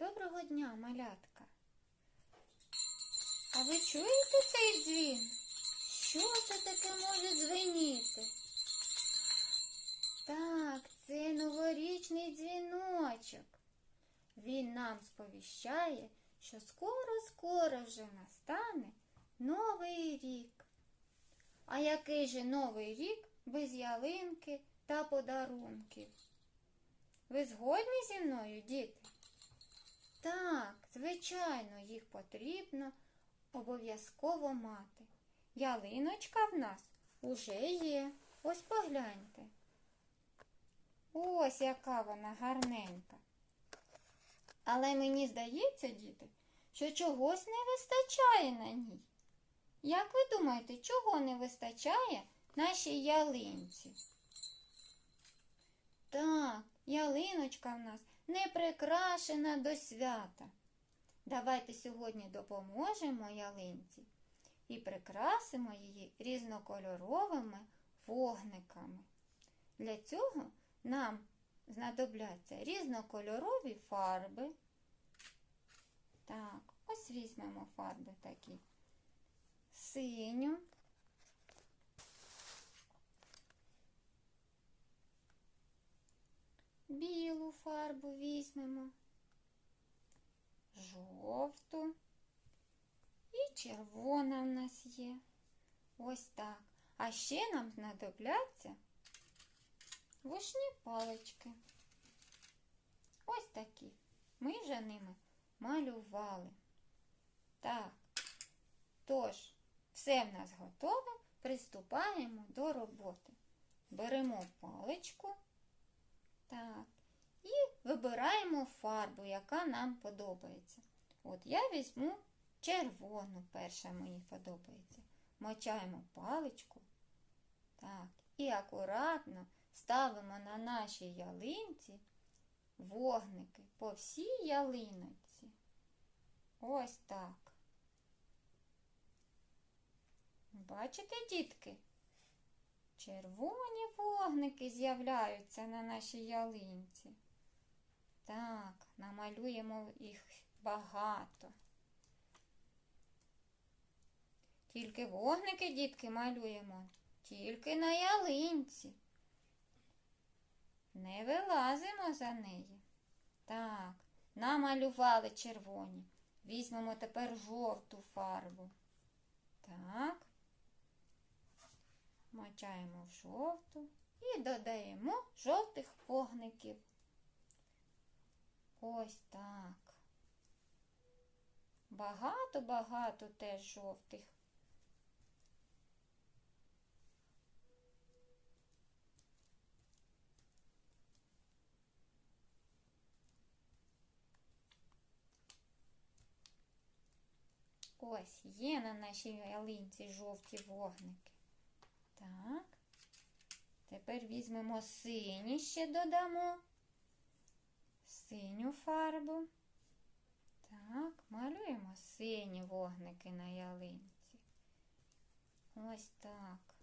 Доброго дня, малятка. А ви чуєте цей дзвін? Що це таке може дзвеніти? Так, це новорічний дзвіночок. Він нам сповіщає, що скоро-скоро вже настане новий рік. А який же новий рік без ялинки та подарунків? Ви згодні зі мною, діти? Так, звичайно, їх потрібно обов'язково мати. Ялиночка в нас уже є. Ось погляньте. Ось яка вона гарненька. Але мені здається, діти, що чогось не вистачає на ній. Як ви думаєте, чого не вистачає нашій ялинці? Так, ялиночка в нас не прикрашена до свята. Давайте сьогодні допоможемо ялинці і прикрасимо її різнокольоровими вогниками. Для цього нам знадобляться різнокольорові фарби. Так, ось візьмемо фарби такі. Синю, фарбу візьмемо, жовту і червона в нас є. Ось так. А ще нам знадобляться вушні палички. Ось такі. Ми вже ними малювали. Так. Тож, все в нас готове. Приступаємо до роботи. Беремо паличку. Так. Вибираємо фарбу, яка нам подобається. От я візьму червону, перша мені подобається. Мочаємо паличку. Так. І акуратно ставимо на нашій ялинці вогники по всій ялиночці. Ось так. Бачите, дітки? Червоні вогники з'являються на нашій ялинці. Так, намалюємо їх багато. Тільки вогники, дітки, малюємо, тільки на ялинці. Не вилазимо за неї. Так, намалювали червоні. Візьмемо тепер жовту фарбу. Так. Мочаємо в жовту і додаємо жовтих вогників. Ось так. Багато-багато теж жовтих. Ось є на нашій ялинці жовті вогники. Так. Тепер візьмемо сині ще додамо. Синю фарбу. Так, малюємо сині вогники на ялинці. Ось так.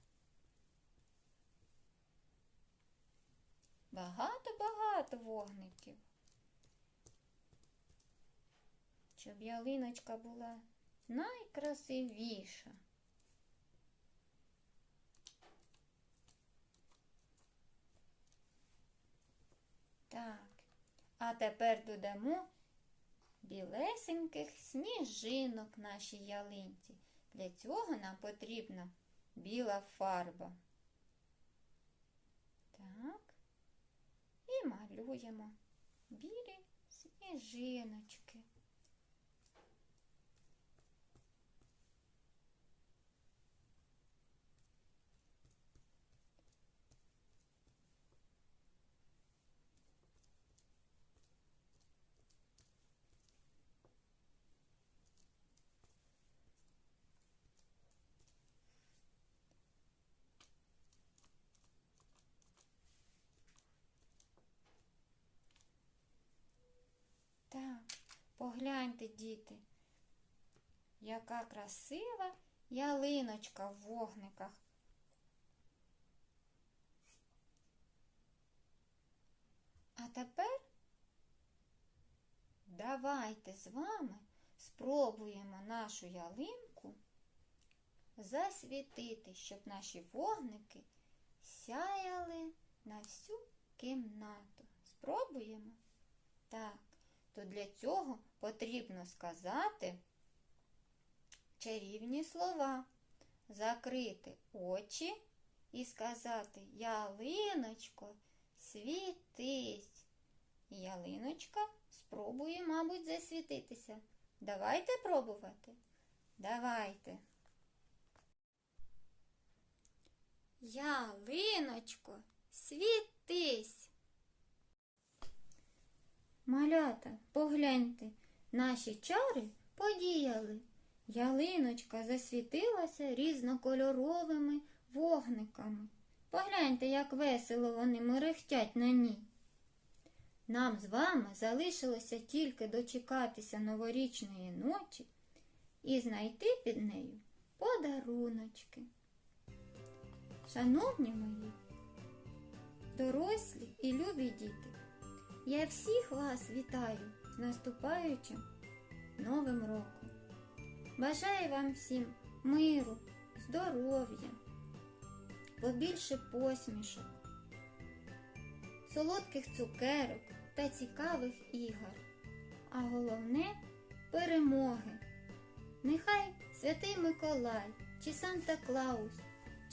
Багато-багато вогників. Щоб ялиночка була найкрасивіша. Так, а тепер додамо білесеньких сніжинок нашій ялинці. Для цього нам потрібна біла фарба. Так, і малюємо білі сніжиночки. Так, погляньте, діти, яка красива ялиночка в вогниках. А тепер давайте з вами спробуємо нашу ялинку засвітити, щоб наші вогники сяяли на всю кімнату. Спробуємо? Так, то для цього потрібно сказати чарівні слова, закрити очі і сказати Ялиночко, світись. Ялиночка спробує, мабуть, засвітитися. Давайте пробувати. Давайте. Ялиночко, світись. Малята, погляньте, наші чари подіяли. Ялиночка засвітилася різнокольоровими вогниками. Погляньте, як весело вони мерехтять на ній. Нам з вами залишилося тільки дочекатися новорічної ночі і знайти під нею подаруночки. Шановні мої, дорослі і любі діти, я всіх вас вітаю з наступаючим Новим роком. Бажаю вам всім миру, здоров'я, побільше посмішок, солодких цукерок та цікавих ігор, а головне перемоги. Нехай святий Миколай чи Санта Клаус,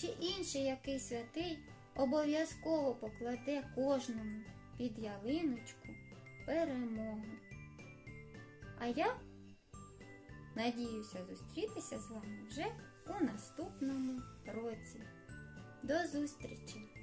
чи інший який святий обов'язково покладе кожному під ялиночку перемогу. А я надіюся зустрітися з вами вже у наступному році. До зустрічі!